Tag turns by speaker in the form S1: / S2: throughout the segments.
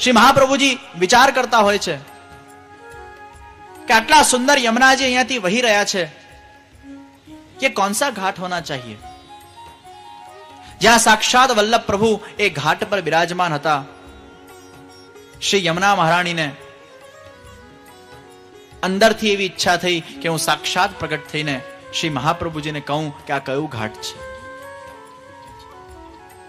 S1: શ્રી મહાપ્રભુજી વિચાર કરતા હોય છે કે આટલા સુંદર યમુનાજી અહીંયાથી વહી રહ્યા છે કે કોણસા ઘાટ હોના ચાહીએ? જ્યાં સાક્ષાત વલ્લભ પ્રભુ એ ઘાટ પર બિરાજમાન હતા, શ્રી યમુના મહારાણીને અંદરથી એવી ઈચ્છા થઈ કે હું સાક્ષાત પ્રગટ થઈને શ્રી મહાપ્રભુજીને કહું કે આ કયું ઘાટ છે?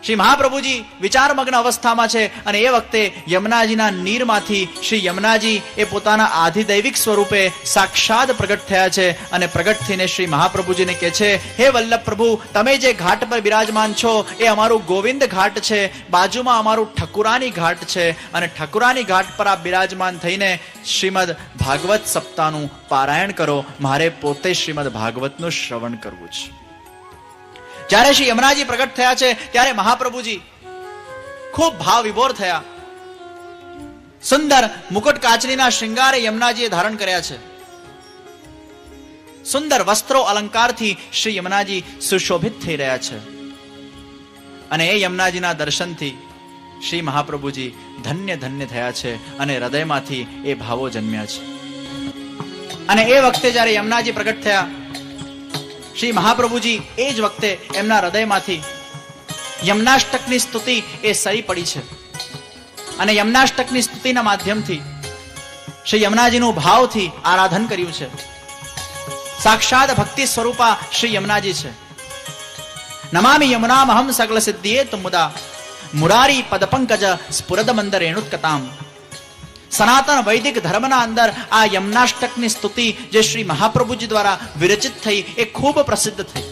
S1: શ્રી મહાપ્રભુજી વિચારમગ્ન અવસ્થામાં છે અને એ વખતે યમુનાજીના નીરમાંથી શ્રી યમુનાજી એ પોતાના આધિદૈવિક સ્વરૂપે સાક્ષાત પ્રગટ થયા છે અને પ્રગટ થઈને શ્રી મહાપ્રભુજીને કહે છે, હે વલ્લભ પ્રભુ તમે જે ઘાટ પર બિરાજમાન છો, એ અમારું ગોવિંદ ઘાટ છે, બાજુમાં અમારું ઠકુરાની ઘાટ છે અને ઠકુરાની ઘાટ પર આ બિરાજમાન થઈને શ્રીમદ ભાગવત સપ્તાહનું પારાયણ કરો. મારે પોતે શ્રીમદ ભાગવતનું શ્રવણ કરવું છે. જ્યારે શ્રી યમુનાજી પ્રગટ થયા છે, ત્યારે મહાપ્રભુજી ખૂબ ભાવ વિભોર થયા. સુંદર મુકુટ કાચરીના શૃંગારે યમુનાજીએ ધારણ કર્યા છે. સુંદર વસ્ત્રો અલંકારથી શ્રી યમુનાજી સુશોભિત થઈ રહ્યા છે. અને એ યમુનાજીના દર્શનથી શ્રી મહાપ્રભુજી ધન્ય ધન્ય થયા છે અને હૃદયમાંથી એ ભાવો જન્મ્યા છે. અને એ વખતે જ્યારે યમુનાજી પ્રગટ થયા શ્રી મહાપ્રભુજી એ જ વખતે એમના હૃદયમાંથી યમનાષ્ટકની સ્તુતિ એ સરી પડી છે. અને યમનાષ્ટકની સ્તુતિના માધ્યમથી શ્રી યમુનાજીનું ભાવથી આરાધન કર્યું છે. સાક્ષાત ભક્તિ સ્વરૂપા શ્રી યમુનાજી છે. નમામિ યમુનામહમ સગલ સિદ્ધિએ મુદા. મુરારી પદપંકજ સ્ફુરદ મંદર રેણુત્કતામ સનાતન વૈદિક ધર્મના અંદર આ યમનાષ્ટકની સ્તુતિ જે શ્રી મહાપ્રભુજી દ્વારા વિરચિત થઈ એ ખૂબ પ્રસિદ્ધ થઈ.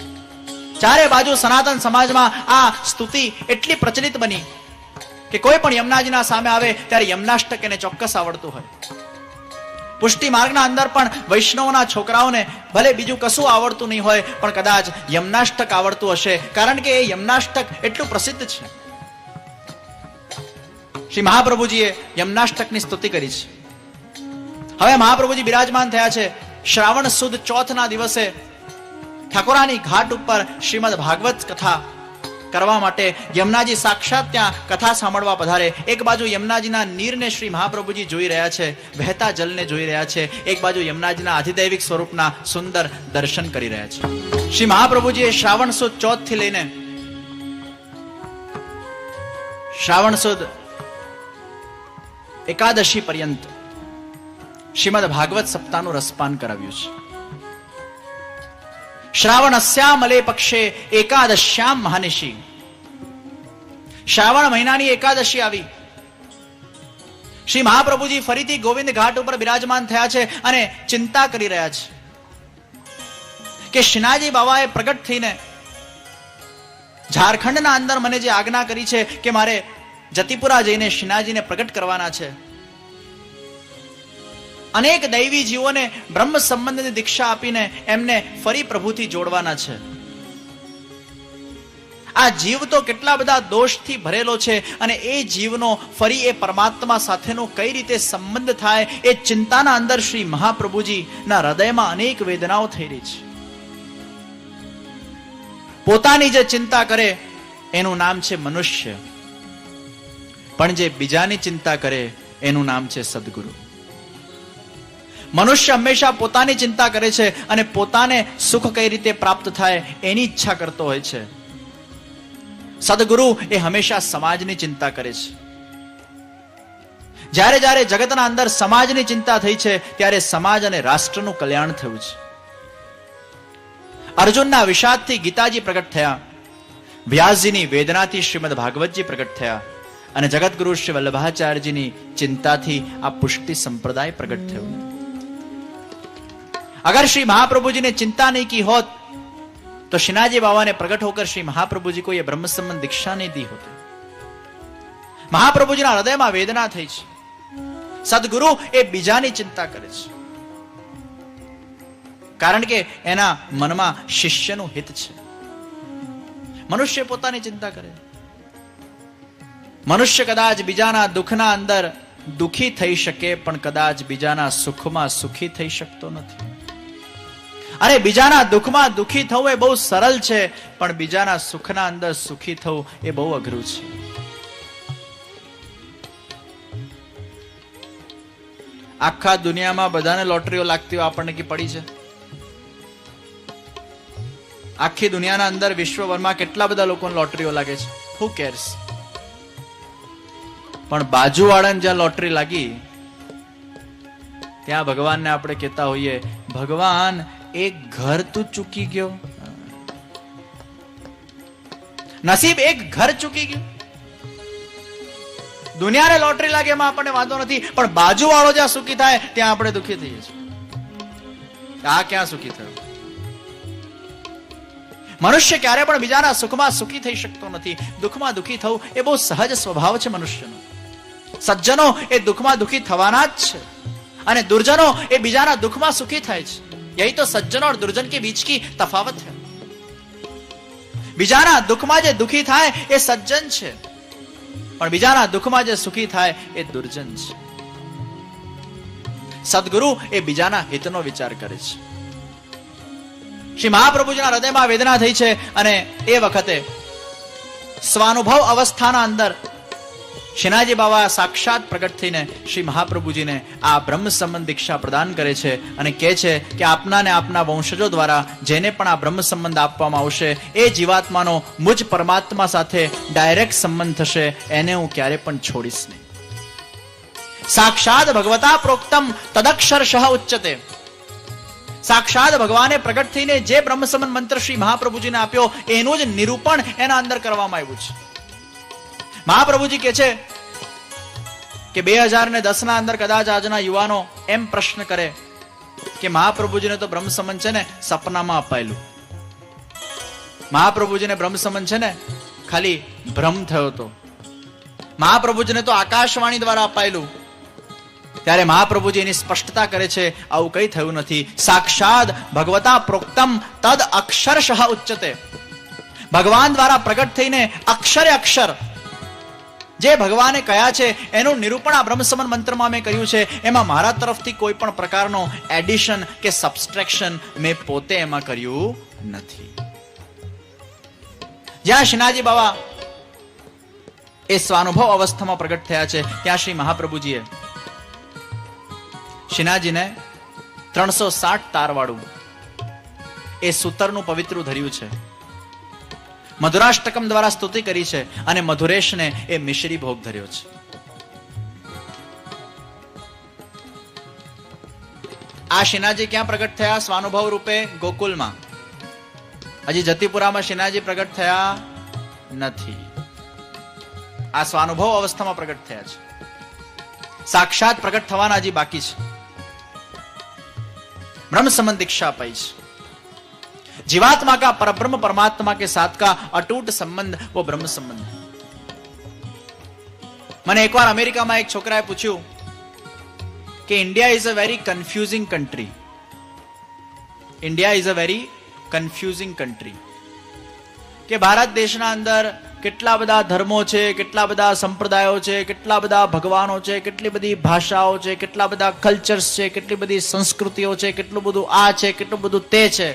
S1: ચારે બાજુ સનાતન સમાજમાં આ સ્તુતિ એટલી પ્રચલિત બની કે કોઈ પણ યમનાજીના સામે આવે ત્યારે યમનાષ્ટક એને ચોક્કસ આવડતું હોય. પુષ્ટિ માર્ગના અંદર પણ વૈષ્ણવના છોકરાઓને ભલે બીજું કશું આવડતું નહીં હોય, પણ કદાચ યમનાષ્ટક આવડતું હશે. કારણ કે એ યમનાષ્ટક એટલું પ્રસિદ્ધ છે. શ્રી મહાપ્રભુજીએ યમનાષ્ટકની સ્તુતિ કરી છે. હવે મહાપ્રભુજી બિરાજમાન થયા છે. શ્રાવણ સુદ ચોથના દિવસે ઠાકોરાની ઘાટ ઉપર શ્રીમદ ભાગવત કથા કરવા માટે યમુનાજી સાક્ષાત ત્યાં કથા સાંભળવા પધારે. એક બાજુ યમુનાજીના નીરને શ્રી મહાપ્રભુજી જોઈ રહ્યા છે, વહેતા જલને જોઈ રહ્યા છે. એક બાજુ યમુનાજીના અધિદૈવિક સ્વરૂપના સુંદર દર્શન કરી રહ્યા છે. શ્રી મહાપ્રભુજીએ શ્રાવણ સુદ ચોથથી લઈને, શ્રાવણ સુદ એકાદશી પર્યંત શ્રીમદ ભાગવત સપ્તાહનું રસપાન કરાવ્યું છે. શ્રાવણ અલે પક્ષે એકાદશ્યામ મહાનિશી શ્રાવણ મહિનાની એકાદશી આવી. શ્રી મહાપ્રભુજી ફરીથી ગોવિંદ ઘાટ ઉપર બિરાજમાન થયા છે અને ચિંતા કરી રહ્યા છે. કે શ્રીનાજી બાબાએ પ્રગટ થઈને ઝારખંડના અંદર મને જે આજ્ઞા કરી છે કે મારે જતીપુરા જઈને શિનાજીને પ્રગટ કરવાના છે. અનેક દૈવી જીવોને બ્રહ્મ સંબંધની દીક્ષા આપીને એમને ફરી પ્રભુથી જોડવાના છે. આ જીવ તો કેટલા બધા દોષથી ભરેલો છે અને એ જીવનો ફરી એ પરમાત્મા સાથેનો કઈ રીતે સંબંધ થાય એ ચિંતાના અંદર શ્રી મહાપ્રભુજી ના હૃદયમાં અનેક વેદનાઓ થઈ રહી છે. પોતાની જે ચિંતા કરે, એનું નામ છે મનુષ્ય. પણ જે બીજાની ચિંતા કરે, એનું નામ છે સદગુરુ. મનુષ્ય હંમેશા પોતાની ચિંતા કરે છે અને પોતાને સુખ કઈ રીતે પ્રાપ્ત થાય એની ઈચ્છા કરતો હોય છે. સદગુરુ એ હંમેશા સમાજની ચિંતા કરે છે. જ્યારે જ્યારે જગતના અંદર સમાજની ચિંતા થઈ છે, ત્યારે સમાજ અને રાષ્ટ્રનું કલ્યાણ થયું છે. અર્જુનના વિષાદથી ગીતાજી પ્રગટ થયા. વ્યાસજીની વેદનાથી શ્રીમદ ભાગવતજી પ્રગટ થયા. અને જગતગુરુ શ્રી વલ્લભાચાર્યજીની ચિંતાથી આ પુષ્ટિ સંપ્રદાય પ્રગટ થયો. અગર શ્રી મહાપ્રભુજીને ચિંતા નહીં કી હોત, તો શ્રીનાજી બાવાને પ્રગટ હોકર શ્રી મહાપ્રભુજી કોઈ બ્રહ્મ દીક્ષા નહીં દી હોતી. મહાપ્રભુજીના હૃદયમાં વેદના થઈ છે. સદગુરુ એ બીજાની ચિંતા કરે છે. કારણ કે એના મનમાં શિષ્યનું હિત છે. મનુષ્ય પોતાની ચિંતા કરે. છે મનુષ્ય કદાચ બીજાના દુઃખના અંદર દુઃખી થઈ શકે, પણ કદાચ બીજાના સુખમાં સુખી થઈ શકતો નથી. અરે, બીજાના દુઃખમાં દુઃખી થવું એ બહુ સરળ છે, પણ બીજાના સુખના અંદર સુખી થવું એ બહુ અઘરું છે. આખા દુનિયામાં બધાને લોટરીઓ લાગતી હોય, આપણને કી પડી છે? આખી દુનિયાના અંદર વિશ્વભરમાં કેટલા બધા લોકોને લોટરીઓ લાગે છે? હુ કેર્સ પણ બાજુવાળાને જ્યાં લોટરી લાગી, ત્યાં ભગવાનને આપણે કહેતા હોઈએ, ભગવાન, એક ઘર તું ચૂકી ગયો. નસીબ એક ઘર ચૂકી ગયું. દુનિયાને લોટરી લાગે એમાં આપણને વાંધો નથી, પણ બાજુવાળો જ્યાં સુખી થાય, ત્યાં આપણે દુખી થઈએ છીએ. આ ક્યાં સુખી થયો? મનુષ્ય ક્યારે પણ બીજાના સુખમાં સુખી થઈ શકતો નથી, દુઃખમાં દુઃખી થવું એ બહુ સહજ સ્વભાવ છે મનુષ્યનો. સજ્જનો એ દુઃખમાં દુઃખી થવાના જ છે અને દુર્જનો એ બીજાના દુઃખમાં સુખી થાય છે યહી તો સજ્જનો और दुर्जन के बीच की तफावत है બીજાના દુઃખમાં જે દુઃખી થાય એ સજ્જન છે પણ બીજાના દુઃખમાં જે સુખી થાય એ દુર્જન છે સદગુરુ એ બીજાના હિતનો વિચાર કરે છે શ્રી મહાપ્રભુજીના હૃદયમાં વેદના થઈ છે અને એ વખતે સ્વાનુભવ અવસ્થાના અંદર શિનાજી બાબા સાક્ષાત પ્રગટ થઈને શ્રી મહાપ્રભુજીને આ બ્રહ્મ સંબંધ દીક્ષા પ્રદાન કરે છે અને કહે છે કે આપના આપના વંશજો દ્વારા જેને પણ આ બ્રહ્મ સંબંધ આપવામાં આવશે, એ જીવાત્માનો મુજ પરમાત્મા સાથે ડાયરેક્ટ સંબંધ થશે, એને હું ક્યારે પણ છોડીશ નહીં. સાક્ષાત ભગવતા પ્રોક્તમ તદક્ષરશઃ ઉચ્ચતે. સાક્ષાત ભગવાને પ્રગટ થઈને જે બ્રહ્મ સંબંધ મંત્ર શ્રી મહાપ્રભુજીને આપ્યો, એનું જ નિરૂપણ એના અંદર કરવામાં આવ્યું છે. મહાપ્રભુજી કે છે કે બે હજાર ને દસ ના અંદર કદાચ આજના યુવાનો એમ પ્રશ્ન કરે કે મહાપ્રભુજીને તો બ્રહ્મ છે ને સપનામાં અપાયેલું. મહાપ્રભુજીને બ્રહ્મ છે ને ખાલી ભ્રમ થયો હતો. મહાપ્રભુજીને તો આકાશવાણી દ્વારા અપાયેલું. ત્યારે મહાપ્રભુજી એની સ્પષ્ટતા કરે છે, આવું કઈ થયું નથી. સાક્ષાત ભગવતા પ્રોક્તમ તદ અક્ષરશઃ ઉચ્ચતે ભગવાન દ્વારા પ્રગટ થઈને અક્ષરે અક્ષર જે ભગવાને કયા છે, એનું નિરૂપણ આ બ્રહ્મસમન મંત્રમાં મેં કર્યું છે. એમાં મારા તરફથી કોઈ પણ પ્રકારનો એડિશન કે સબસ્ટ્રેક્શન મેં પોતે એમાં કર્યું નથી. જ્યાં શ્રીનાજી બાબા એ સ્વાનુભવ અવસ્થામાં પ્રગટ થયા છે, ત્યાં શ્રી મહાપ્રભુજીએ શ્રીનાજીને ત્રણસો સાઠ તારવાળું એ સૂતરનું પવિત્રું ધર્યું છે. મધુરાષ્ટકમ દ્વારા સ્તુતિ કરી છે અને મધુરેશને એ મિશ્રી ભોગ ધર્યો છે. આ શિનાજી ક્યાં પ્રગટ થયા? સ્વાનુભવ રૂપે ગોકુલમાં. હજી જતીપુરામાં શિનાજી પ્રગટ થયા નથી. આ સ્વાનુભવ અવસ્થામાં પ્રગટ થયા છે. સાક્ષાત પ્રગટ થવાના હજી બાકી છે. બ્રહ્મ સંબંધ દીક્ષા અપાઈ છે. जीवात्मा का परब्रह्म परमात्मा के साथ का अटूट संबंध वो ब्रह्म संबंध है મને એકવાર અમેરિકામાં એક છોકરાએ પૂછ્યું કે India is a very confusing country India is a very confusing country કે ભારત દેશના અંદર કેટલા બધા ધર્મો છે કેટલા બધા સંપ્રદાયો છે કેટલા બધા ભગવાનો છે કેટલી બધી ભાષાઓ છે કેટલા બધા કલ્ચર્સ છે કેટલી બધી સંસ્કૃતિઓ છે કેટલું બધું આ છે કેટલું બધું તે છે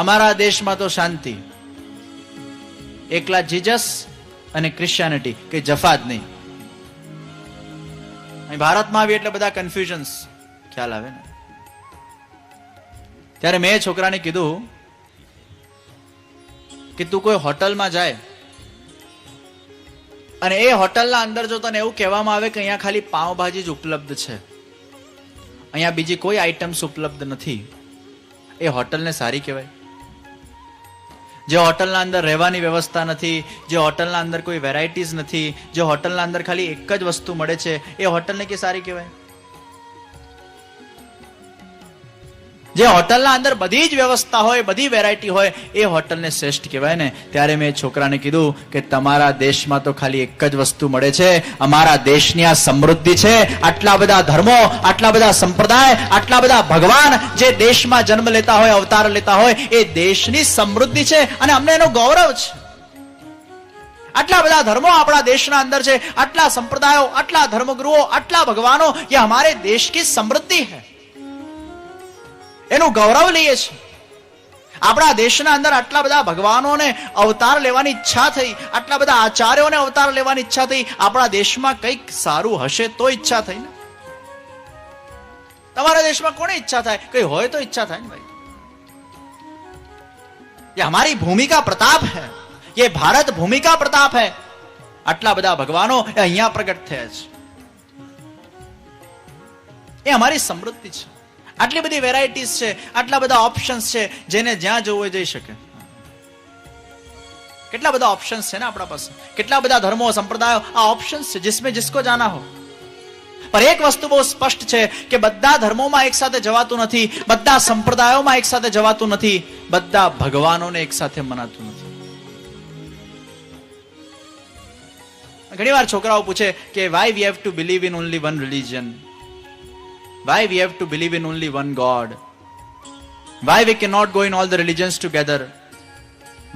S1: અમારા દેશમાં તો શાંતિ. એકલા જીજસ અને ક્રિશ્ચિયાનિટી કે જફાત નહીં. અહીં ભારતમાં આવી એટલે બધા કન્ફ્યુઝન્સ ખ્યાલ આવે ને? ત્યારે મેં છોકરાને કીધું કે તું કોઈ હોટલમાં જાય અને એ હોટલના અંદર જો તને એવું કહેવામાં આવે કે અહીંયા ખાલી પાવભાજી જ ઉપલબ્ધ છે. અહીંયા બીજી કોઈ આઈટમ્સ ઉપલબ્ધ નથી. એ હોટલને સારી કહેવાય. જે હોટલના અંદર રહેવાની વ્યવસ્થા નથી, જે હોટલના અંદર કોઈ વેરાયટીઝ નથી, જે હોટલના અંદર ખાલી એક જ વસ્તુ મળે છે, એ હોટલને કે સારી કહેવાય? જે હોટલના અંદર બધી જ વ્યવસ્થા હોય, બધી વેરાયટી હોય, એ હોટલને શ્રેષ્ઠ કહેવાય ને. ત્યારે મેં છોકરાને કીધું કે તમારા દેશમાં તો ખાલી એક જ વસ્તુ મળે છે, અમારા દેશની આ સમૃદ્ધિ છે. આટલા બધા ધર્મો, આટલા બધા સંપ્રદાય, આટલા બધા ભગવાન જે દેશમાં જન્મ લેતા હોય, અવતાર લેતા હોય, એ દેશની સમૃદ્ધિ છે અને અમને એનો ગૌરવ છે. આટલા બધા ધર્મો આપણા દેશના અંદર છે, આટલા સંપ્રદાયો, આટલા ધર્મગુરુઓ, આટલા ભગવાનો, એ હમારે દેશ કી સમૃદ્ધિ है એનું ગૌરવ લઈએ છીએ. આપણા દેશના અંદર આટલા બધા ભગવાનોને અવતાર લેવાની ઈચ્છા થઈ, આટલા બધા આચાર્યોને અવતાર લેવાની ઈચ્છા થઈ, આપણા દેશમાં કંઈક સારું હશે તો ઈચ્છા થઈ ને? તમારા દેશમાં કોને ઈચ્છા થાય? કઈ હોય તો ઈચ્છા થાય ને ભાઈ? એ અમારી ભૂમિકા પ્રતાપ હૈ. એ ભારત ભૂમિકા પ્રતાપ હૈ. આટલા બધા ભગવાનો અહીંયા પ્રગટ થયા છે. એ અમારી સમૃદ્ધિ છે. આટલી બધી વેરાયટીઝ છે, આટલા બધા ઓપ્શન્સ છે, જેને જ્યાં જવું હોય જઈ શકે. કેટલા બધા ઓપ્શન્સ છે ને આપણા પાસે? કેટલા બધા ધર્મો, સંપ્રદાયો આ ઓપ્શન્સ છે, જિસમે જિસકો જાના હો. પર એક વસ્તુ બહુ સ્પષ્ટ છે કે બધા ધર્મોમાં એક સાથે જવાતું નથી, બધા સંપ્રદાયોમાં એક સાથે જવાતું નથી, બધા ભગવાનોને એકસાથે મનાતું નથી. ઘણીવાર છોકરાઓ પૂછે કે why we have to believe in only one religion why we have to believe in only one god Why we cannot not in all all the together?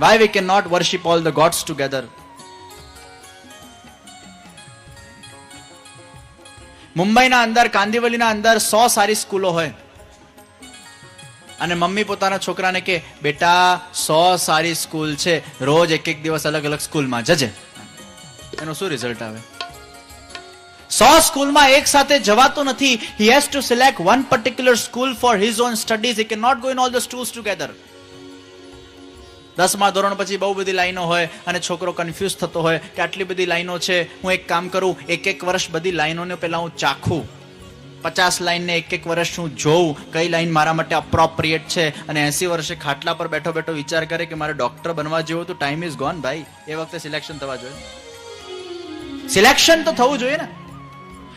S1: Why we we worship all the gods together મુંબઈના અંદર કાંદીવલીના અંદર સો સારી સ્કૂલો હોય. અને mummy પોતાના છોકરાને કે, બેટા, સો સારી સ્કૂલ છે. રોજ એક એક દિવસ અલગ અલગ સ્કૂલમાં જજે. એનું શું રિઝલ્ટ આવે? સો સ્કૂલમાં એક સાથે જવાતો નથી. He has to select one particular school for his own studies he can not go in all the schools together દસમા ધોરણ પછી બહુ બધી લાઈનો હોય અને છોકરો કન્ફ્યુઝ થતો હોય કે આટલી બધી લાઈનો છે, હું એક કામ કરું, એક એક વર્ષ બધી લાઈનોને પહેલાં હું ચાખું. પચાસ લાઈનને એક એક વર્ષ હું જોઉં, કઈ લાઈન મારા માટે અપ્રોપ્રિએટ છે અને એસી વર્ષે ખાટલા પર બેઠો બેઠો વિચાર કરે કે મારે ડોક્ટર બનવા જેવું તો ટાઈમ ઇઝ ગોન ભાઈ. એ વખતે સિલેક્શન થવા જોઈએ. સિલેક્શન તો થવું જોઈએ ને.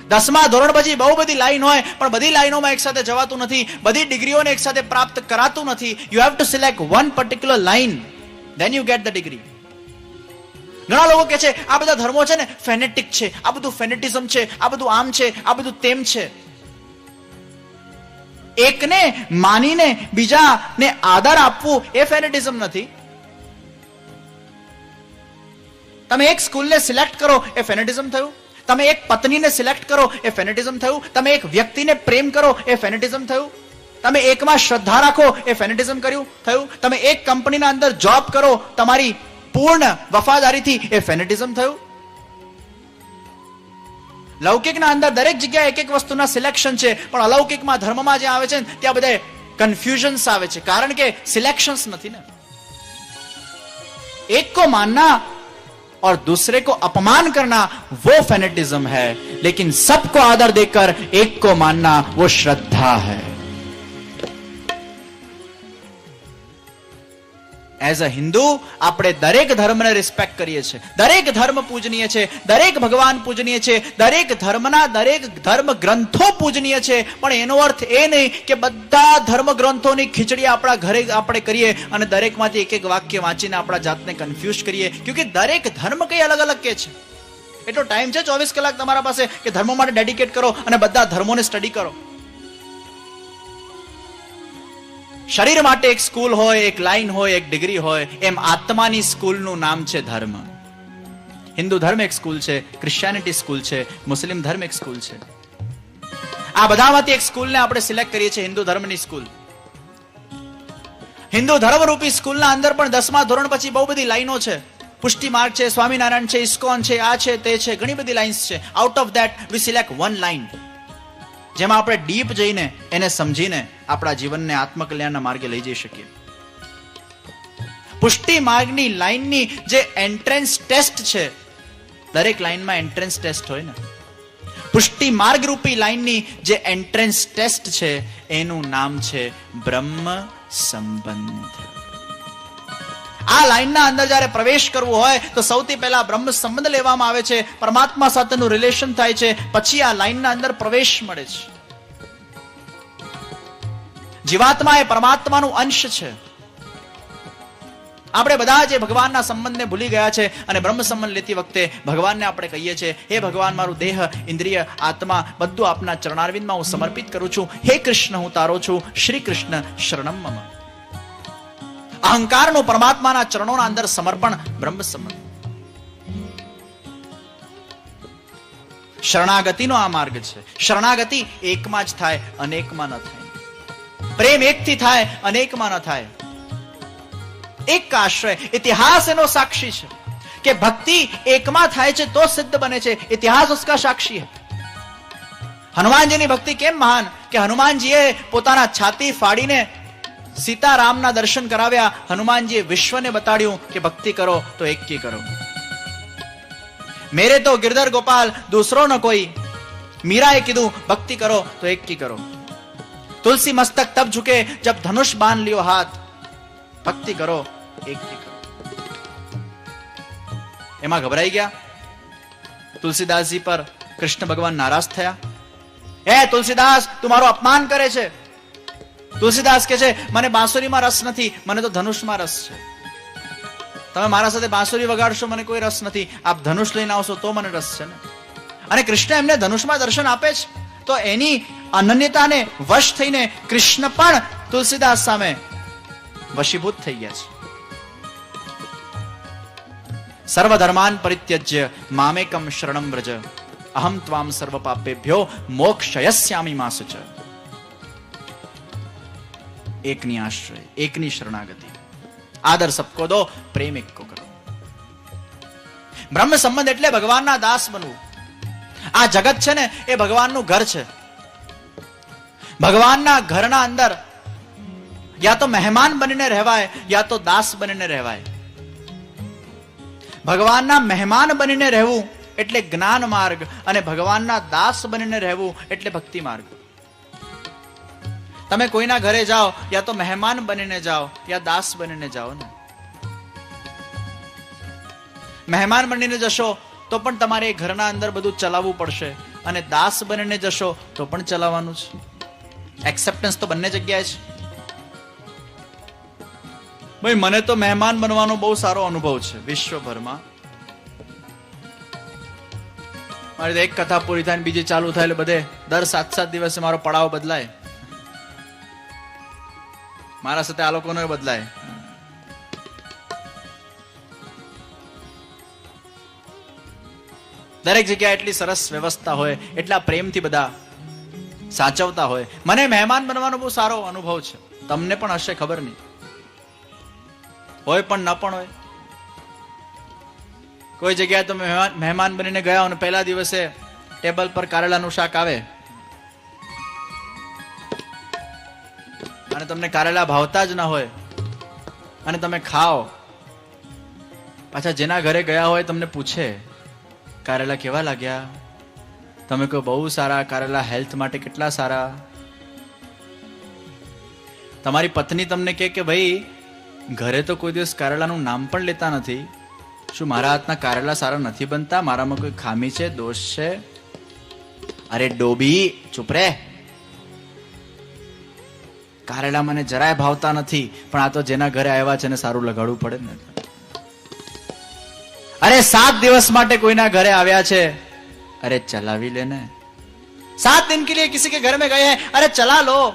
S1: દસમા ધોરણ પછી બહુ બધી લાઈન હોય, પણ બધી લાઈનોમાં એક સાથે જવાતું નથી, બધી ડિગ્રીઓને એક સાથે પ્રાપ્ત કરાતું નથી. You have to select one particular line then you get the degree ઘણા લોકો કે છે, આ બધા ધર્મો છે ને, ફેનેટિક છે, આ બધું ફેનેટિઝમ છે, આ બધું આમ છે, આ બધું તેમ છે. એકને માનીને બીજાને આધાર આપવું એ ફેનેટિઝમ નથી. તમે એક સ્કૂલને સિલેક્ટ કરો, એ ફેનેટિઝમ થયું? તમે એક પત્નીને સિલેક્ટ કરો, એ ફેનેટિઝમ થયું. તમે એક વ્યક્તિને પ્રેમ કરો, એ ફેનેટિઝમ થયું. તમે એકમાં શ્રદ્ધા રાખો, એ ફેનેટિઝમ કર્યું, થયું. તમે એક કંપનીના અંદર જોબ કરો, તમારી પૂર્ણ વફાદારીથી એ ફેનેટિઝમ થયું. લૌકિકના અંદર દરેક જગ્યાએ એક એક વસ્તુના સિલેક્શન છે, પણ અલૌકિકમાં ધર્મમાં જે આવે છે ત્યાં બધા કન્ફ્યુઝન્સ આવે છે. કારણ કે સિલેક્શન્સ નથી ને. એક કો માનના और दूसरे को अपमान करना वो फेनेटिज्म है लेकिन सबको आदर देकर एक को मानना वो श्रद्धा है એઝ અ હિન્દુ આપણે દરેક ધર્મને રિસ્પેક્ટ કરીએ છીએ. દરેક ધર્મ પૂજનીય છે, દરેક ભગવાન પૂજનીય છે, દરેક ધર્મના દરેક ધર્મ ગ્રંથો પૂજનીય છે. પણ એનો અર્થ એ નહીં કે બધા ધર્મ ગ્રંથોની ખીચડી આપણા ઘરે આપણે કરીએ અને દરેકમાંથી એક એક વાક્ય વાંચીને આપણા જાતને કન્ફ્યુઝ કરીએ. ક્યોંકि દરેક ધર્મ કઈ અલગ અલગ કે છે? એટલો ટાઈમ છે ચોવીસ કલાક તમારા પાસે કે ધર્મ માટે ડેડિકેટ કરો અને બધા ધર્મોને સ્ટડી કરો. શરીર માટે એક સ્કૂલ હોય, એક લાઈન હોય, એક ડિગ્રી હોય, એમ આત્માની સ્કૂલનું નામ છે ધર્મ. હિન્દુ ધર્મ એક સ્કૂલ છે ક્રિશ્ચિયાનિટી સ્કૂલ છે, મુસ્લિમ ધર્મ એક સ્કૂલ છે. આ બધામાંથી એક સ્કૂલને આપણે સિલેક્ટ કરીએ છીએ હિન્દુ ધર્મની સ્કૂલ. હિન્દુ ધર્મરૂપી સ્કૂલના અંદર પણ દસમા ધોરણ પછી બહુ બધી લાઈનો છે. પુષ્ટિ માર્ગ છે, સ્વામિનારાયણ છે, ઇસ્કોન છે, આ છે, તે છે, ઘણી બધી લાઇન્સ છે. Out of that we select one line જેમાં આપણે ડીપ જઈને એને સમજીને આપણા જીવનને આત્મકલ્યાણના માર્ગે લઈ જઈ શકીએ. પુષ્ટિ માર્ગની લાઈનની જે એન્ટ્રન્સ ટેસ્ટ છે, દરેક લાઈનમાં એન્ટ્રન્સ ટેસ્ટ હોય ને. પુષ્ટિ માર્ગ રૂપી લાઈનની જે એન્ટ્રન્સ ટેસ્ટ છે, એનું નામ છે બ્રહ્મ સંબંધ. આ લાઈનના અંદર જ્યારે પ્રવેશ કરવું હોય, તો સૌથી પહેલા બ્રહ્મ સંબંધ લેવામાં આવે છે, પરમાત્મા સાથેનું રિલેશન થાય છે, પછી આ લાઈનના અંદર પ્રવેશ મળે છે. જીવાત્મા એ પરમાત્માનું અંશ છે. આપણે બધા જે ભગવાનના સંબંધને ભૂલી ગયા છે અને બ્રહ્મ સંબંધ લેતી વખતે ભગવાનને આપણે કહીએ છીએ, હે ભગવાન, મારું દેહ, ઇન્દ્રિય, આત્મા બધું આપના ચરણારવિંદમાં હું સમર્પિત કરું છું. હે કૃષ્ણ, હું તારો છું. શ્રી કૃષ્ણ શરણમ મમ. અહંકારનું પરમાત્માના ચરણોના અંદર સમર્પણ, બ્રહ્મ સંબંધ શરણાગતિનો આ માર્ગ છે. શરણાગતિ એકમાં જ થાય, અનેકમાં ન થાય. પ્રેમ એકથી થાય, અનેકમાં ન થાય. એક આશ્રય, ઇતિહાસ એનો સાક્ષી છે. કે ભક્તિ એકમાં થાય છે તો સિદ્ધ બને છે. ઇતિહાસ ઉસકા સાક્ષી હૈ. હનુમાનજીની ભક્તિ કેમ મહાન? કે હનુમાનજીએ પોતાના છાતી ફાડીને સીતારામના દર્શન કરાવ્યા. હનુમાનજીએ વિશ્વને બતાડ્યું કે ભક્તિ કરો, તો એકી કરો. મેરે તો ગિરધર ગોપાલ, દૂસરો ન કોઈ. મીરાએ કીધું, ભક્તિ કરો, તો એકી કરો. તુલસી મસ્તક તબ ઝુકે, જબ ધનુષ બાંધ લ્યો હાથ. ભક્તિ કરો, એકી કરો. એમાં ગભરાઈ ગયા. તુલસીદાસજી પર કૃષ્ણ ભગવાન નારાજ થયા. હે તુલસીદાસ, તું મારું અપમાન કરે છે. તુલસીદાસ કે છે, મને બાંસુરીમાં રસ નથી, મને તો ધનુષમાં રસ છે. તમે મારા સાથે બાંસુરી વગાડશો, મને કોઈ રસ નથી. આપ ધનુષ લઈને આવશો, તો મને રસ છે ને? અને કૃષ્ણ એમને ધનુષમાં દર્શન આપે છે. તો એની અનન્યતાને વશ થઈને કૃષ્ણ પણ તુલસીદાસ સામે વશીભૂત થઈ ગયા છે. સર્વધર્માન પરિત્યજ્ય, મામેકમ શરણમ વ્રજ, અહમ ત્વામ સર્વ પાપેભ્યો મોક્ષયસ્યામી માસ ચ એકની આશ્રય, એકની શરણાગતિ. આદર સબકો દો, પ્રેમ એક કરો. બ્રહ્મ સંબંધ એટલે ભગવાનના દાસ બનવું. આ જગત છે ને, એ ભગવાનનું ઘર છે. ભગવાનના ઘરના અંદર યા તો મહેમાન બનીને રહેવાય, યા તો દાસ બનીને રહેવાય. ભગવાનના મહેમાન બનીને રહેવું એટલે જ્ઞાન માર્ગ અને ભગવાનના દાસ બનીને રહેવું એટલે ભક્તિ માર્ગ. તમે કોઈના ઘરે જાઓ, યા તો મહેમાન બનીને જાઓ, યા દાસ બનીને જાઓ ને. મહેમાન બનીને જશો, તો પણ તમારે ઘરના અંદર બધું ચલાવવું પડશે. અને દાસ બનીને જશો, તો પણ ચલાવવાનું છે. એક્સેપ્ટન્સ તો બંને જગ્યાએ છે. ભાઈ, મને તો મહેમાન બનવાનો બહુ સારો અનુભવ છે, વિશ્વભરમાં. મારી એક કથા પૂરી થાય બીજી ચાલુ થાય એટલે બધે દર સાત સાત દિવસે મારો પડાવ બદલાય. મારા સાથે આ લોકોનો બદલાય. દરેક જગ્યાએ એટલી સરસ વ્યવસ્થા હોય, એટલા પ્રેમથી બધા સાચવતા હોય. મને મહેમાન બનવાનો બહુ સારો અનુભવ છે. તમને પણ હશે ખબર નહીં. હોય પણ ન પણ હોય. કોઈ જગ્યાએ તમે મહેમાન બનીને ગયા અને પહેલા દિવસે ટેબલ પર કારેલાનું શાક આવે અને તમને કારેલા ભાવતા જ ના હોય અને તમે ખાઓ. પાછા જેના ઘરે ગયા હોય તમને પૂછે, કારેલા કેવા લાગ્યા? તમે કહો બહુ સારા કારેલા હેલ્થ માટે કેટલા સારા? તમારી પત્ની તમને કહે કે, ભાઈ, ઘરે તો કોઈ દિવસ કારેલાનું નામ પણ લેતા નથી. શું મારા હાથના કારેલા સારા નથી બનતા? મારામાં કોઈ ખામી છે, દોષ છે? અરે ડોબી, ચૂપ રે. કારેલા મને જરાય ભાવતા નથી, પણ આ તો જેના ઘરે આવ્યા છે સારું લગાડવું પડે ને. અરે સાત દિવસ માટે કોઈના ઘરે આવ્યા છે? અરે ચલાવી લે ને. સાત દિન કે લીએ કિસી કે ઘર મેં ગયે અરે ચલા લો.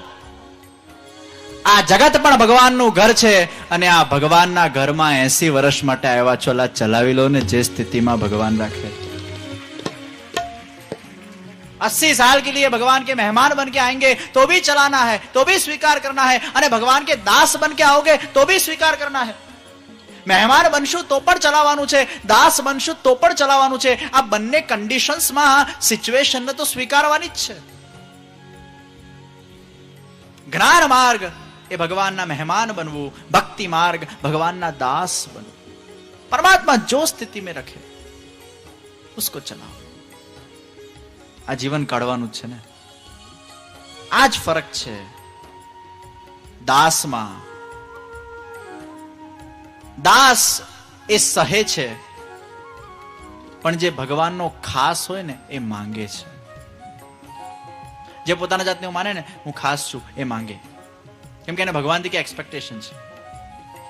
S1: આ જગત પણ ભગવાનનું ઘર છે અને આ ભગવાનના ઘરમાં એસી વર્ષ માટે આવ્યા છો. ચલાવી લો ને જે સ્થિતિમાં ભગવાન રાખે. છે अस्सी साल के लिए भगवान के मेहमान बन के आएंगे तो भी चलाना है तो भी स्वीकार करना है અને ભગવાન કે દાસ બન કે आओगे તો भी સ્વીકાર करना है મહેમાન બનશું તો પણ ચલાવવાનું છે દાસ બનશું તો પણ ચલાવવાનું છે આ બંને કન્ડિશન્સમાં સિચ્યુએશનને તો સ્વીકારવાની જ છે જ્ઞાન માર્ગ એ ભગવાનના મહેમાન બનવું ભક્તિ માર્ગ ભગવાનના દાસ બનવું પરમાત્મા જો સ્થિતિ में रखे उसको ચલાવો આ જીવન કાઢવાનું છે ને. આ જ ફરક છે દાસમાં. દાસ એ સહે છે, પણ જે ભગવાનનો ખાસ હોય ને એ માંગે છે. જે પોતાના જાતને હું માને ને, હું ખાસ છું, એ માંગે. કેમ કે એને ભગવાનથી કે એક્સપેક્ટેશન છે.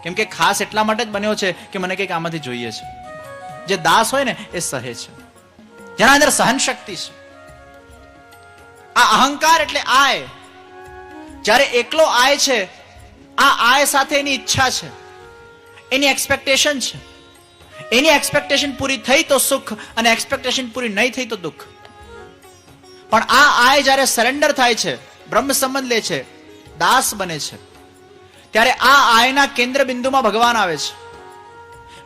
S1: કેમ કે ખાસ એટલા માટે જ બન્યો છે કે મને કંઈક આમાંથી જોઈએ છે. જે દાસ હોય ને, એ સહે છે. જેના અંદર સહન શક્તિ છે. આ અહંકાર એટલે આય. જ્યારે એકલો આય છે, આ આય સાથે એની ઈચ્છા છે, એની એક્સપેક્ટેશન છે. એની એક્સપેક્ટેશન પૂરી થઈ તો સુખ અને એક્સપેક્ટેશન પૂરી નહીં થઈ તો દુઃખ. પણ આ આય જ્યારે સરેન્ડર થાય છે, બ્રહ્મ સંબંધ લે છે, દાસ બને છે. ત્યારે આ આયના કેન્દ્ર બિંદુમાં ભગવાન આવે છે.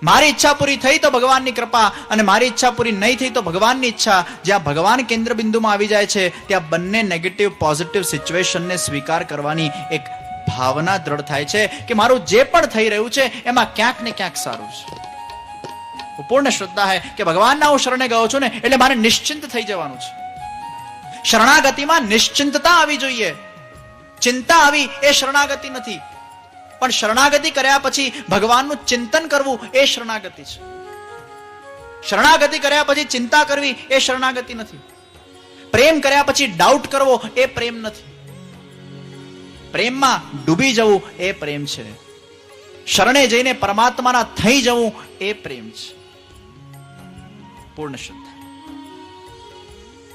S1: મારી ઈચ્છા પૂરી થઈ તો ભગવાનની કૃપા અને મારી ઈચ્છા પૂરી નહીં થઈ તો ભગવાનની ઈચ્છા. જ્યાં ભગવાન કેન્દ્ર બિંદુમાં આવી જાય છે, ત્યાં બંને નેગેટિવ પોઝિટિવ સિચ્યુએશનને સ્વીકાર કરવાની એક ભાવના દ્રઢ થાય છે કે મારું જે પણ થઈ રહ્યું છે, એમાં ક્યાંક ને ક્યાંક સારું છે. પૂર્ણ શ્રદ્ધા હે કે ભગવાનના હું શરણે ગયો છું ને, એટલે મારે નિશ્ચિંત થઈ જવાનું છે. શરણાગતિમાં નિશ્ચિંતતા આવી જોઈએ. ચિંતા આવી એ શરણાગતિ નથી. પણ શરણાગતિ કર્યા પછી ભગવાનનું ચિંતન કરવું એ શરણાગતિ છે. શરણાગતિ કર્યા પછી ચિંતા કરવી એ શરણાગતિ નથી. પ્રેમ કર્યા પછી ડાઉટ કરવો એ પ્રેમ નથી. પ્રેમમાં ડૂબી જવું એ પ્રેમ છે. શરણે જઈને પરમાત્માના થઈ જવું એ પ્રેમ છે. પૂર્ણ શ્રદ્ધા.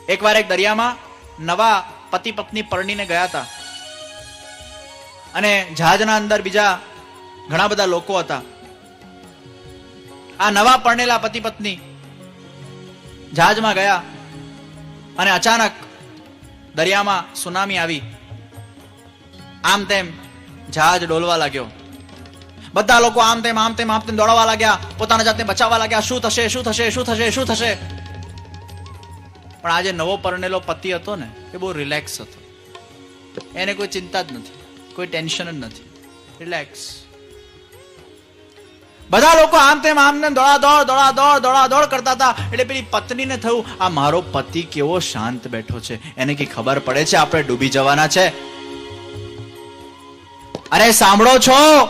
S1: એકવાર એક દરિયામાં નવા પતિ પત્ની પરણીને ગયા હતા. અને જહાજના અંદર બીજા ઘણા બધા લોકો હતા. આ નવા પરણેલા પતિ પત્ની જહાજમાં ગયા અને અચાનક દરિયામાં સુનામી આવી. આમ તેમ જહાજ ડોલવા લાગ્યો. બધા લોકો આમ તેમ આમ તેમ આમ તેમ દોડવા લાગ્યા, પોતાના જાતને બચાવવા લાગ્યા, શું થશે શું થશે શું થશે શું થશે? પણ આજે નવો પરણેલો પતિ હતો ને, એ બહુ રિલેક્સ હતો. એને કોઈ ચિંતા જ નથી. કોઈ ટેન્શન જ નથી. રિલેક્સ બધા લોકો આમ તેમ આમ તેમ દોડા દોડ દોડા દોડ દોડા દોડ કરતા હતા. એટલે પેલી પત્નીને થયું, આ મારો પતિ કેવો શાંત બેઠો છે. એને કઈ ખબર પડે છે આપણે ડૂબી જવાના છે? અરે, સાંભળો છો?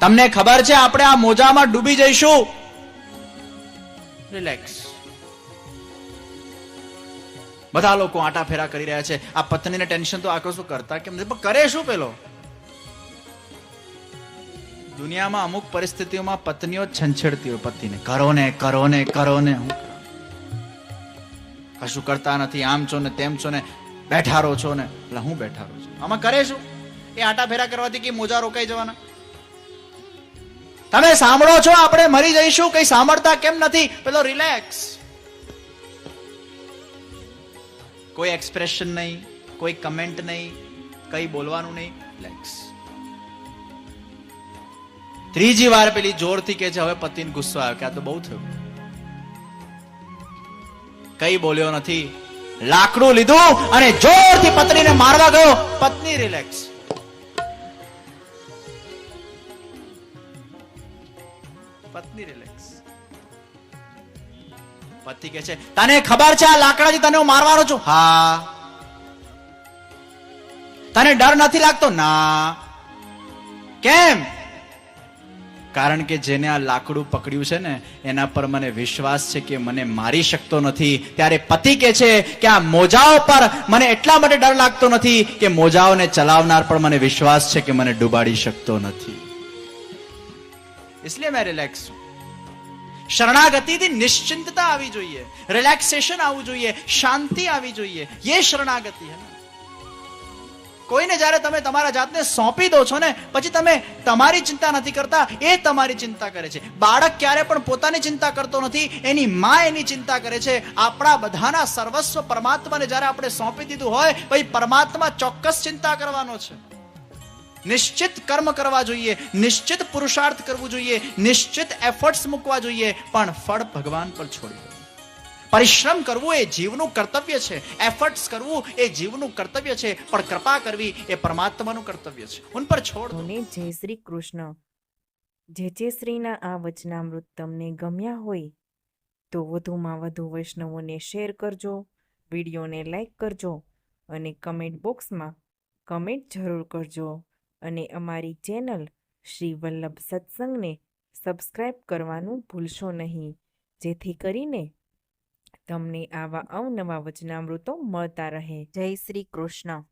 S1: તમને ખબર છે આપણે આ મોજામાં ડૂબી જઈશું. રિલેક્સ બધા લોકો આટા ફેરા કરી રહ્યા છે. આ પત્નીને ટેન્શન તો આખો શું કરતા કેમ? પણ કરે શું પેલો? દુનિયામાં અમુક પરિસ્થિતિઓમાં પત્નીઓ છંછેડતી હોય પતિને. કરો ને કરો ને કરો? ને હું કશું કરતા નથી, આમ છો ને તેમ છો ને બેઠા રહો છો ને. એટલે હું બેઠા રહું છું. આમાં કરે શું? એ આટા ફેરા કરવાથી કે મોજા રોકાઈ જવાના? તમે સાંભળો છો, આપણે મરી જઈશું, કઈ સાંભળતા કેમ નથી? પેલો રિલેક્સ કોઈ એક્સપ્રેશન નહીં, કોઈ કમેન્ટ નહીં, કઈ બોલવાનું નહીં. રિલેક્સ ત્રીજી વાર પેલી જોરથી કે છે, હવે પતિને ગુસ્સો આવ્યો. કે આ તો બહુ થયું. કઈ બોલ્યો નથી. લાકડું લીધું અને જોરથી પત્નીને મારવા ગયો. પત્ની રિલેક્સ પતિ કે છે, તને ખબર છે આ લાકડાથી તને હું મારવાનો છું? હા. તને ડર નથી લાગતો? ના. કેમ? કારણ કે જેને આ લાકડું પકડ્યું છે ને, એના પર મને વિશ્વાસ છે કે મને મારી શકતો નથી. ત્યારે પતિ કે છે કે આ મોજાઓ પર મને એટલા માટે ડર લાગતો નથી કે મોજાઓને ચલાવનાર પર મને વિશ્વાસ છે કે મને ડૂબાડી શકતો નથી. એટલે મેં રિલેક્સ છું. શરણાગતિથી નિશ્ચિંતતા આવી જોઈએ. રિલેક્સેશન આવવું જોઈએ. શાંતિ આવી જોઈએ. એ શરણાગતિ હે કોઈને જ્યારે તમે તમારા જાતને સોંપી દો છો ને, પછી તમે તમારી ચિંતા નથી કરતા, એ તમારી ચિંતા કરે છે. બાળક ક્યારે પણ પોતાની ચિંતા કરતો નથી, એની માં એની ચિંતા કરે છે. આપણા બધાના સર્વસ્વ પરમાત્માને જ્યારે આપણે સોંપી દીધું હોય, પછી પરમાત્મા ચોક્કસ ચિંતા કરવાનો છે. નિશ્ચિત કર્મ કરવા જોઈએ, નિશ્ચિત પુરુષાર્થ કરવું જોઈએ, નિશ્ચિત એફર્ટ્સ મૂકવા જોઈએ, પણ ફળ ભગવાન પર છોડી દો. પરિશ્રમ કરવું એ જીવનું કર્તવ્ય છે એફર્ટ્સ કરવું એ જીવનું કર્તવ્ય છે, પણ કૃપા કરવી એ પરમાત્માનું કર્તવ્ય છે. ઉન પર છોડ દો.
S2: જય શ્રી કૃષ્ણ. જે જે શ્રીના આ વચનામૃત તમને ગમ્યા હોય, તો વધુમાં વધુ વૈષ્ણવોને શેર કરજો, વિડીયોને લાઈક કરજો અને કમેન્ટ બોક્સમાં કમેન્ટ જરૂર કરજો. અને અમારી ચેનલ શ્રી વલ્લભ સત્સંગને સબસ્ક્રાઈબ કરવાનું ભૂલશો નહીં. જેથી કરીને તમને આવા અવનવા વચનામૃતો મળતા રહે. જય શ્રી કૃષ્ણ.